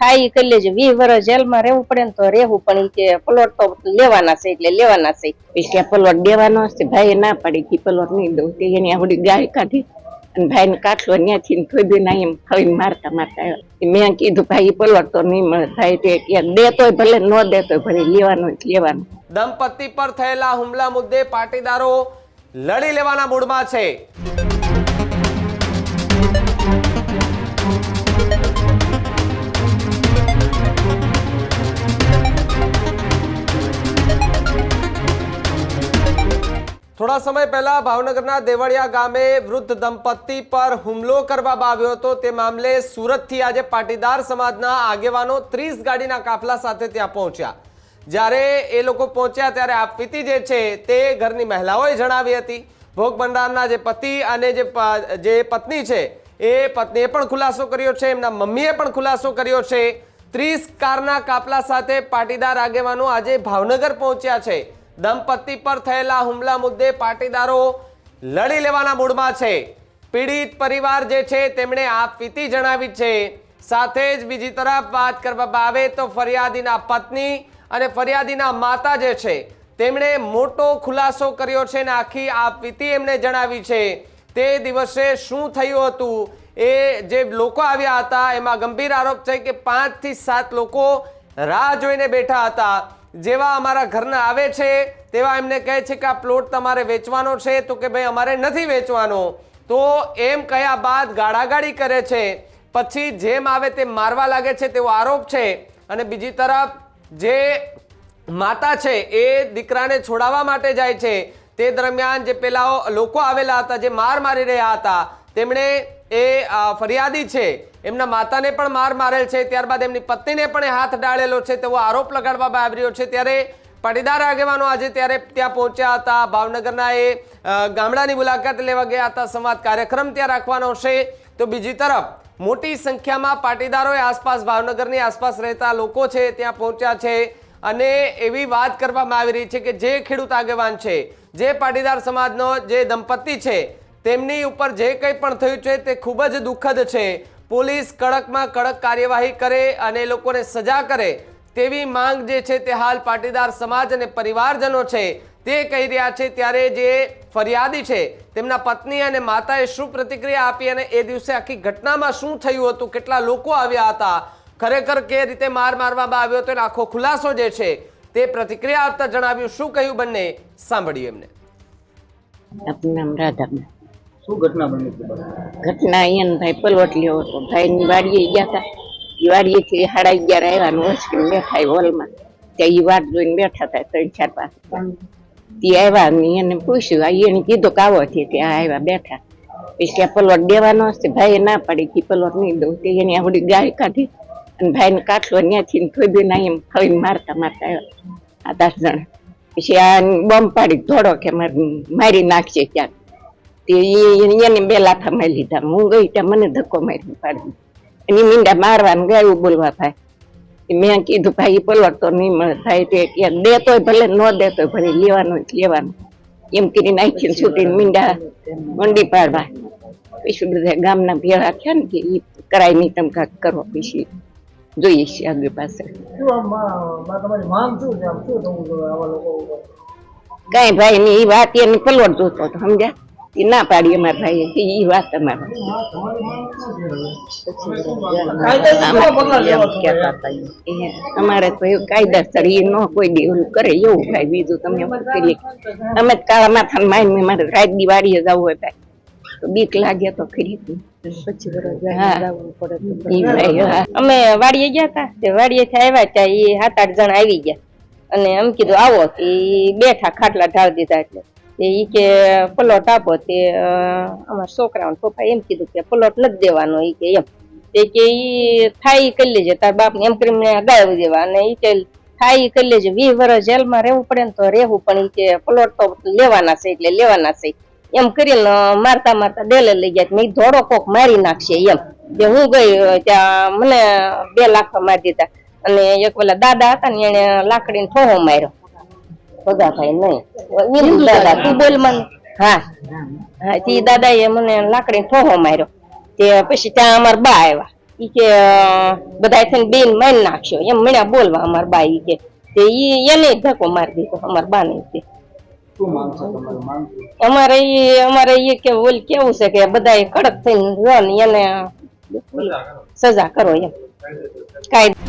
થાય એ કરી લેજો. વીસ વર્ષ જેલમાં રહેવું પડે ને તો રહેવું પણ એ કે પ્લોટ તો લેવાના છે એટલે લેવાના છે. કે પલોટ દેવાનો હશે. ભાઈ ના પાડી કે પલોટ નહીં દઉં. તે એની આવડી ગાય કાઢી અને ભાઈ ને કાટલો ત્યાંથી થોડી ના એમ ખાઈને મારતા મારતા આવ્યા. મેં કીધું ભાઈ પલોટ તો નહીં મળે. ભાઈ તે ક્યાં દેતોય ભલે ન દેતોય ભલે લેવાનો જ લેવાનું. દંપતી પર થયેલા હુમલા મુદ્દે પાટીદારો લડી લેવાના મૂડમાં છે. થોડા સમય પહેલા ભાવનગરના દેવળિયા ગામે વૃદ્ધ દંપતી પર હુમલો કરવામાં આવ્યો હતો. તે મામલે સુરતથી આજે પાટીદાર સમાજના આગેવાનો ત્રીસ ગાડીના કાફલા સાથે ત્યાં પહોંચ્યા. જ્યારે એ લોકો પહોંચ્યા ત્યારે આ પીતી જે છે તે ઘરની મહિલાઓએ જણાવી હતી. ભોગ ભંડારના જે પતિ અને જે પત્ની છે, એ પત્નીએ પણ ખુલાસો કર્યો છે, એમના મમ્મીએ પણ ખુલાસો કર્યો છે. ત્રીસ કારના કાફલા સાથે પાટીદાર આગેવાનો આજે ભાવનગર પહોંચ્યા છે. દંપતી પર થયેલા હુમલા મુદ્દે પાટીદારો લડી લેવાના મૂડમાં છે. પીડિત પરિવાર જે છે તેમણે આ પીતી જણાવી છે. સાથે જ બીજી તરફ વાત કરવામાં આવે તો ફરિયાદીના પત્ની અને ફરિયાદીના માતા જે છે તેમણે મોટો ખુલાસો કર્યો છે ને આખી આ પીતી એમણે જણાવી છે. તે દિવસે શું થયું હતું એ જે લોકો આવ્યા હતા એમાં ગંભીર આરોપ છે કે પાંચથી સાત લોકો રાહ જોઈને બેઠા હતા. જેવા અમારા ઘરના આવે છે, તેવા એમને કહે છે કે આ પ્લોટ તમારે વેચવાનો છે, તો કે ભાઈ અમારે નથી વેચવાનો. તો એમ કહ્યા બાદ ગાળાગાળી કરે છે. પછી જેમ આવે તે મારવા લાગે છે તેવો આરોપ છે. અને બીજી તરફ જે માતા છે એ દીકરાને છોડાવવા માટે જાય છે. તે દરમિયાન જે પેલા લોકો આવેલા હતા, જે માર મારી રહ્યા હતા, તેમણે એ ફરિયાદી છે એમના માતાને પણ માર મારેલ છે. ત્યારબાદ એમની પત્નીને પણ હાથ ડાળેલો છે. તેવો આરોપ લગાડવામાં આવી રહ્યો છે. ત્યારે પાટીદાર આગેવાનો આજે ત્યારે ત્યાં પહોંચ્યા હતા. ભાવનગરના એ ગામડાની મુલાકાત લેવા ગયા હતા. સંવાદ કાર્યક્રમ ત્યાં રાખવાનો છે. તો બીજી તરફ, મોટી સંખ્યામાં પાટીદારોએ આસપાસ, ભાવનગરની આસપાસ રહેતા લોકો છે, ત્યાં પહોંચ્યા છે. અને એવી વાત કરવામાં આવી રહી છે કે જે ખેડૂત આગેવાન છે, જે પાટીદાર સમાજનો જે દંપતી છે, તેમની ઉપર જે કંઈ પણ થયું છે તે ખૂબ જ દુઃખદ છે. પોલીસ કડકમાં કડક કાર્યવાહી કરે અને લોકોને સજા કરે તેવી માંગ જે છે તે હાલ પાટીદાર સમાજ અને પરિવારજનો છે તે કહી રહ્યા છે. ત્યારે જે ફરિયાદી છે તેમના પત્ની અને માતાએ શું પ્રતિક્રિયા આપી અને એ દિવસે આખી ઘટનામાં શું થયું હતું, કેટલા લોકો આવ્યા હતા, ખરેખર કે રીતે માર મારવામાં આવ્યો હતો, એનો આખો ખુલાસો જે છે તે પ્રતિક્રિયા આપતા જણાવ્યું. શું કહ્યું બંને? સાંભળ્યું એમને. આપનું શું ઘટના બની ઘટના અહીંયા ભાઈ પલોટ લેવો હતો ભાઈ ની વાડીએ ગયા હતા એ વાડીએ થી સાડા અગિયાર આવ્યા ને બેઠા હોલમાં. ત્યાં ઈ વાત જોઈને બેઠા હતા ત્રણ, ચાર, પાંચ. તે આવ્યા ને એને પૂછ્યું, આ એને કીધું કે આવો છે? ત્યાં આવ્યા બેઠા. પછી કે પલવટ દેવાનો હશે, ભાઈએ ના પાડી કે પલોટ નહીં દઉં. તે એની આવડી ગાય કાઢી અને ભાઈને કાટલો ત્યાંથી થોડી ના એમ ખાઈને મારતા મારતા આવ્યા. આ દસ જણા. પછી આ બોમ્બ પાડી ધોડો કે મારી નાખશે ક્યાંક. તે એને બે લાફા મારી લીધા હું ગઈ ત્યાં મને ધક્કો મારી પાડી એની મીંડા મારવાનું ગાયું બોલવા ભાઈ મેં કીધું ભાઈ ઈ પલવટ તો નહીં મળે થાય તે કે દેતોય ભલે ન દેતોય ભલે લેવાનું જ લેવાનું એમ કરી નાખીને છૂટીને મીંડા મંડી પાડવા પછી બધા ગામના ભેળા થયા ને કે એ કરાય નહીં તમે કાંક કરો પછી જોઈએ છીએ આગળ પાસે? કાંઈ ભાઈ ની વાત એની પલવટ જોતો સમજ્યા એ ના પાડી અમારા ભાઈએ કે ઈ વાત અમારા. હતા. એ અમારે તો એવું કાયદાસર એ ન કોઈ દી કરે એવું ભાઈ બીજું તમે શું કરીએ અમે જ કાળા માથા મારી મારે રાત દી વાડીએ જવું હોય ભાઈ. તો બીક લાગે તો ખરી. અમે વાડીએ ગયા હતા તે વાડીએથી આવ્યા ત્યાં એ સાત આઠ જણ આવી ગયા. અને એમ કીધું આવો. એ બેઠા ખાટલા ઢાળ દીધા એટલે. ઈ કે પલોટ આપો તે અમારા છોકરાઓને પપ્પા એમ કીધું કે પલોટ નથી દેવાનો એ કે એમ. તે કે ઈ થાય કરી લેજે, તાર બાપને એમ કરીને ગાય દેવા. અને ઈ કે થાય ઈ કરી લેજે, વીસ વર્ષ જેલમાં રહેવું પડે ને તો રહેવું, પણ ઈ કે પ્લોટ તો લેવાના છે એટલે લેવાના છે. એમ કરીને મારતા મારતા ડેલે લઈ ગયા મેં ધોડો કોક મારી નાખશે એમ. જે હું ગઈ ત્યાં મને બે લાખ મારી દીધા. અને એક પેલા દાદા હતા ને એને લાકડીને ઠોહો માર્યો. ભગાભાઈ નહીં. હિન્દુ દાદા તું બોલ મને. હા. હા તે દાદા એ મને લાકડી ઠોહો માર્યો. તે પછી ત્યાં અમારા બા આવ્યા. ઈ કે બધા થઈને બેન મારી નાખશો એમ મળ્યા બોલવા અમાર બા ઈ કે. તે ઈ એને ધક્કો મારી દીધો અમાર બા ને તે? અમારે ઈ અમારે ઈ કે ઓલ કેવું છે કે બધા કડક થઈને રહો ને એને સજા કરો એમ. કાયદા.